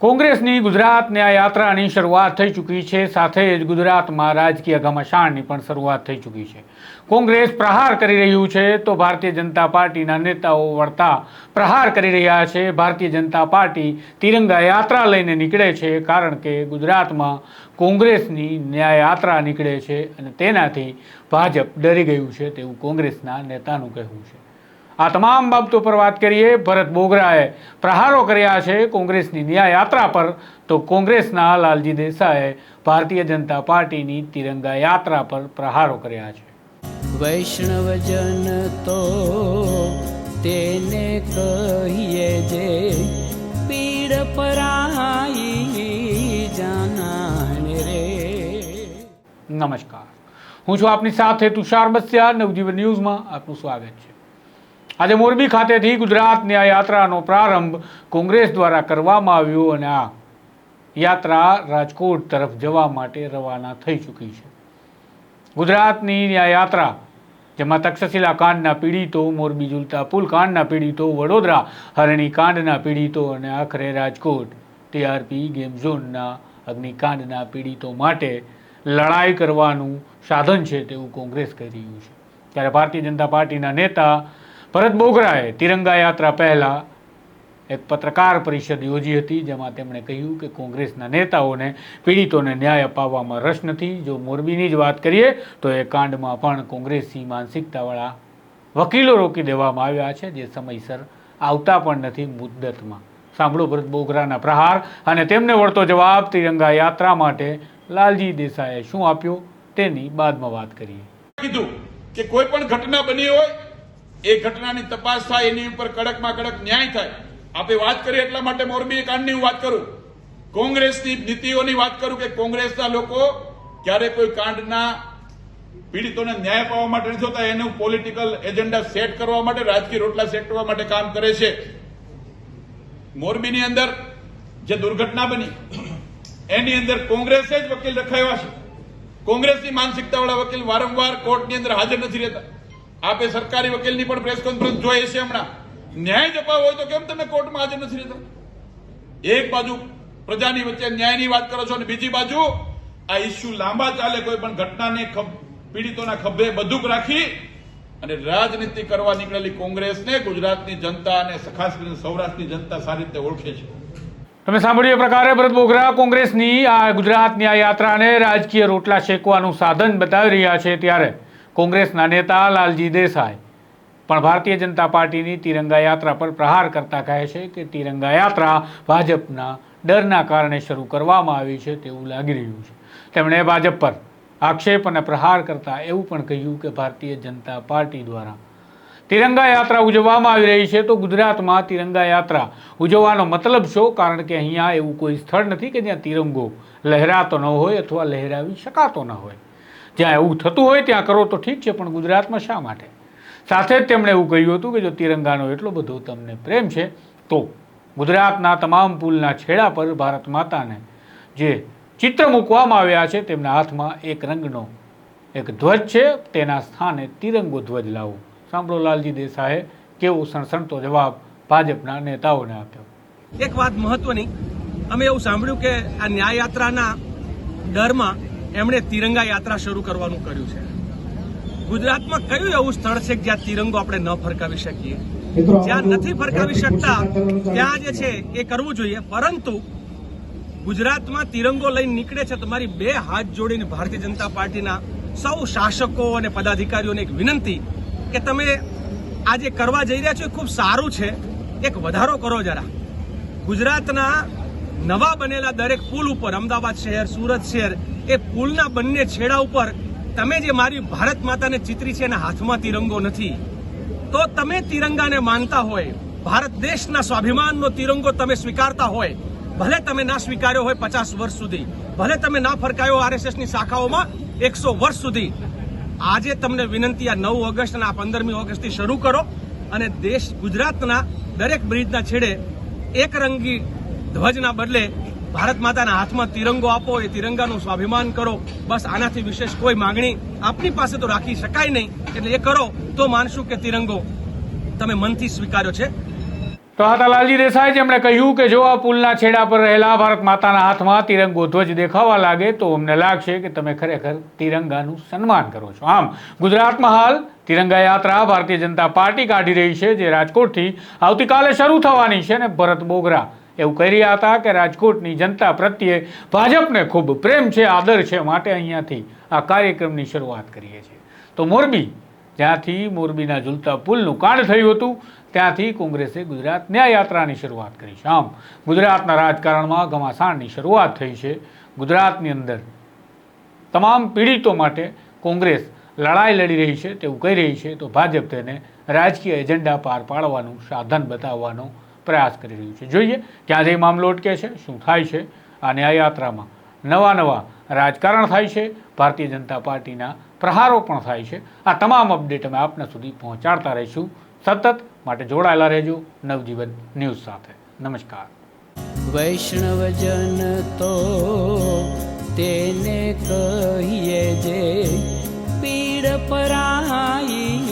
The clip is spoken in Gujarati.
કોંગ્રેસની ગુજરાત ન્યાયયાત્રાની શરૂઆત થઈ ચૂકી છે. સાથે જ ગુજરાતમાં રાજકીય ઘમાસાણની પણ શરૂઆત થઈ ચૂકી છે. કોંગ્રેસ પ્રહાર કરી રહ્યું છે તો ભારતીય જનતા પાર્ટીના નેતાઓ વળતા પ્રહાર કરી રહ્યા છે. ભારતીય જનતા પાર્ટી તિરંગા યાત્રા લઈને નીકળે છે કારણ કે ગુજરાતમાં કોંગ્રેસની ન્યાય યાત્રા નીકળે છે અને તેનાથી ભાજપ ડરી ગયું છે તેવું કોંગ્રેસના નેતાનું કહેવું છે. આ તમામ બાબતો પર વાત કરીએ. ભરત બોગરાએ પ્રહારો કર્યા છે કોંગ્રેસની ન્યાય યાત્રા પર. તો કોંગ્રેસના લાલજી દેસાઈએ ભારતીય જનતા પાર્ટીની તિરંગા યાત્રા પર પ્રહારો કર્યા છે. વૈષ્ણવજન તો તેને કહીએ જે પીડ પરાઈ જાનાને રે. નમસ્કાર. હું છું આપની સાથે તુષાર બસ્યા. નવજીવન ન્યૂઝમાં આપનું સ્વાગત છે. આજે મોરબી ખાતેથી ગુજરાતની આ યાત્રાનો પ્રારંભ કોંગ્રેસ દ્વારા કરવામાં આવ્યો અને આ યાત્રા રાજકોટ તરફ જવા માટે રવાના થઈ ચૂકી છે. ગુજરાતની આ યાત્રા જેમાં તક્ષશિલા કાંડના પીડિતો, મોરબી ઝુલતા પુલ કાંડના પીડિતો, વડોદરા હરણી કાંડના પીડિતો અને આખરે રાજકોટ ટીઆરપી ગેમ ઝોનના અગ્નિકાંડના પીડિતો માટે લડાઈ કરવાનું સાધન છે તેવું કોંગ્રેસ કહી રહ્યું છે. ત્યારે ભારતીય જનતા પાર્ટીના નેતા ભરત બોગરાએ તિરંગા યાત્રા પહેલા એક પત્રકાર પરિષદ યોજી હતી, જેમાં તેમણે કહ્યું કે કોંગ્રેસના નેતાઓને, પીડિતોને ન્યાય અપાવવામાં રસ નથી. જો મોરબીની જ વાત કરીએ, તો એ કાંડમાં પણ કોંગ્રેસની માનસિકતાવાળા વકીલો રોકી દેવામાં આવ્યા છે, જે સમયસર આવતા પણ નથી મુદ્દતમાં. સાંભળો ભરત બોગરાના પ્રહાર અને તેમને વળતો જવાબ, તિરંગા યાત્રા માટે લાલજી દેસાઈએ શું આપ્યો? તેની બાદમાં વાત કરીએ. કીધું કે કોઈ પણ ઘટના બની હોય એ ઘટનાની તપાસ થાય, એની ઉપર કડકમાં કડક ન્યાય થાય. આપણે વાત કરીએ એટલા માટે મોરબી કાંડની વાત કરું. કોંગ્રેસની નીતિઓની વાત કરું કે કોંગ્રેસના લોકો ક્યારે કોઈ કાંડના પીડિતોને ન્યાય પાવા માટે નથી હોતા એનું પોલિટિકલ એજન્ડા સેટ કરવા માટે, રાજકીય રોટલા સેટ કરવા માટે કામ કરે છે. મોરબીની અંદર જે દુર્ઘટના બની, એની અંદર કોંગ્રેસે જ વકીલ રખાયા છે. કોંગ્રેસની માનસિકતાવાળા વકીલ વારંવાર કોર્ટની અંદર હાજર નથી રહેતા. આપે સરકારી વકીલની પણ પ્રેસ કોન્ફરન્સ જોઈ છે હમણાં. ન્યાય જ હોય તો કેમ તમે કોર્ટમાં હાજર નથી રહેતા? એક બાજુ પ્રજાની વચ્ચે ન્યાયની વાત કરો છો અને બીજી બાજુ આ ઇસ્યુ લાંબા ચાલે કોઈ પણ ઘટનાને પીડિતોના ખભે બધું રાખી અને રાજનીતિ કરવા નીકળેલી કોંગ્રેસને ગુજરાતની જનતા અને ખાસ કરીને સૌરાષ્ટ્રની જનતા સારી રીતે ઓળખે છે. તમે સાંભળ્યું પ્રકારે ભરત બોગરા કોંગ્રેસની આ ગુજરાતની આ યાત્રાને રાજકીય રોટલા શેકવાનું સાધન બતાવી રહ્યા છે ત્યારે. કોંગ્રેસના નેતા લાલજી દેસાઈ. પણ ભારતીય જનતા પાર્ટીની તિરંગા યાત્રા પર પ્રહાર કરતા કહે છે કે તિરંગા યાત્રા ભાજપના ડરના કારણે શરૂ કરવામાં આવી છે તેવું લાગી રહ્યું છે. તેમણે ભાજપ પર આક્ષેપ અને પ્રહાર કરતા એવું પણ કહ્યું કે ભારતીય જનતા પાર્ટી દ્વારા તિરંગા યાત્રા ઉજવવામાં આવી રહી છે તો ગુજરાતમાં તિરંગા યાત્રા ઉજવવાનો મતલબ શું? કારણ કે અહીંયા એવું કોઈ સ્થળ નથી કે જ્યાં તિરંગો લહેરાતો ન હોય અથવા લહેરાવી શકાતો ન હોય. જ્યાં એવું થતું હોય ત્યાં કરો તો ઠીક છે, પણ ગુજરાતમાં શા માટે? સાથે જ તેમણે એવું કહ્યું હતું કે જો તિરંગાનો એટલો બધો તમને પ્રેમ છે, તો ગુજરાતના તમામ પુલના છેડા પર ભારત માતાને જે ચિત્ર મૂકવામાં આવ્યા છે, તેમના હાથમાં એક રંગનો એક ધ્વજ છે, તેના સ્થાને તિરંગો ધ્વજ લાવો. સાંભળો લાલજી દેસાઈએ કેવો સણસણતો જવાબ ભાજપના નેતાઓને આપ્યો. એક વાત મહત્વની. અમે એવું સાંભળ્યું કે આ ન્યાય યાત્રાના ડરમાં એમણે તિરંગા યાત્રા શરૂ કરવાનું કર્યું છે. ગુજરાતમાં કયું એવું સ્થળ છે જ્યાં તિરંગો આપણે ન ફરકાવી શકીએ? જ્યાં નથી ફરકાવી શકતા ત્યાં જે છે એ કરવું જોઈએ. પરંતુ ગુજરાતમાં તિરંગો લઈને નીકળે છે તમારી બે હાથ જોડીને ભારતીય જનતા પાર્ટીના સૌ શાસકો અને પદાધિકારીઓને એક વિનંતી કે તમે આ જે કરવા જઈ રહ્યા છો એ ખૂબ સારું છે. એક વધારો કરો જરા. ગુજરાતના નવા બનેલા દરેક પુલ ઉપર અમદાવાદ શહેર સુરત શહેર એ પુલના બંને છેડા ઉપર તમે જે મારી ભારત માતાને ચિત્રી છે એના હાથમાં તિરંગો નથી. તો તમે તિરંગાને માનતા હોય, ભારત દેશના સ્વાભિમાનનો તિરંગો તમે સ્વીકારતા હોય, ભલે તમે ના સ્વીકાર્યો હોય પચાસ વર્ષ સુધી, ભલે તમે ના ફરકાયો આરએસએસની શાખાઓમાં એકસો વર્ષ સુધી. આજે તમને વિનંતી આ નવ ઓગસ્ટ અને આ પંદરમી ઓગસ્ટથી શરૂ કરો અને દેશ ગુજરાતના દરેક બ્રિજના છેડે એક રંગી ધ્વજના બદલે ભારત માતાના હાથમાં તિરંગો આપો, એ તિરંગાનું સ્વાભિમાન કરો. બસ આનાથી વિશેષ કોઈ માંગણી આપની પાસે તો રાખી શકાય નહીં. એટલે એ કરો તો માનશું કે તિરંગો તમે મનથી સ્વીકાર્યો છે. તો આ લાલજી દેસાઈ, જેમણે કહ્યું કે જો આ પુલના છેડા પર રહેલા ભારત માતાના હાથમાં તિરંગો ધ્વજ દેખાવા લાગે, તો અમને લાગશે કે તમે ખરેખર તિરંગાનું સન્માન કરો છો. આમ, ગુજરાતમાં હાલ તિરંગા યાત્રા ભારતીય જનતા પાર્ટી કાઢી રહી છે, જે રાજકોટથી આવતીકાલે શરૂ થવાની છે ને ભરત બોગરા એવું કહી રહ્યા હતા કે રાજકોટની જનતા પ્રત્યે ભાજપને ખૂબ પ્રેમ છે, આદર છે માટે અહીંયાથી આ કાર્યક્રમની શરૂઆત કરીએ છીએ. તો મોરબી, જ્યાંથી મોરબીના ઝૂલતા પુલનું કાંડ થયું હતું, ત્યાંથી કોંગ્રેસે ગુજરાત ન્યાય યાત્રાની શરૂઆત કરી છે. આમ, ગુજરાતના રાજકારણમાં ઘમાસાણની શરૂઆત થઈ છે. ગુજરાતની અંદર તમામ પીડિતો માટે કોંગ્રેસ લડાઈ લડી રહી છે, તેવું કહી રહી છે. તો ભાજપ તેને રાજકીય એજન્ડા પાર પાડવાનું, સાધન બતાવવાનો પ્રયાસ કરી રહ્યું છે. જોઈએ ક્યાં જઈ મામલો અટકે છે, શું થાય છે આ ન્યાયયાત્રામાં. નવા નવા રાજકારણ થાય છે, ભારતીય જનતા પાર્ટીના પ્રહારો પણ થાય છે. આ તમામ અપડેટ અમે આપના સુધી પહોંચાડતા રહીશું. સતત માટે જોડાયેલા રહેજો નવજીવન ન્યૂઝ સાથે. નમસ્કાર. વૈષ્ણવજન તો તેને કહીએ જે પીડ પરાઈ